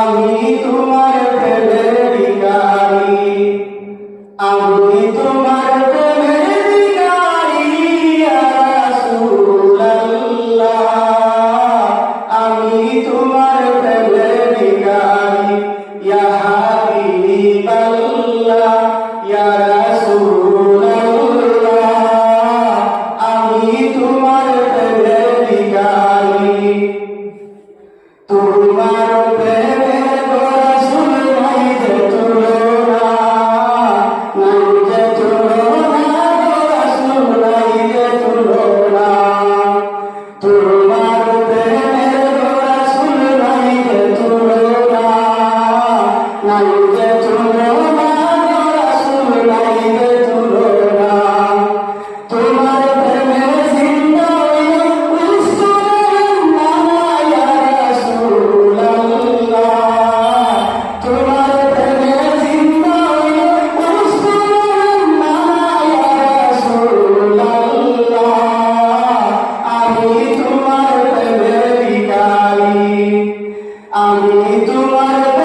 আমি তোমার প্রেমের বিকারি আমি তোমার প্রেমের বিকারি রাসূলুল্লাহ। আমি তোমার প্রেমের বিকারি ইয়া হাবিবাল্লাহ, ইয়া রাসূলুল্লাহ। তোমার আমি তোমার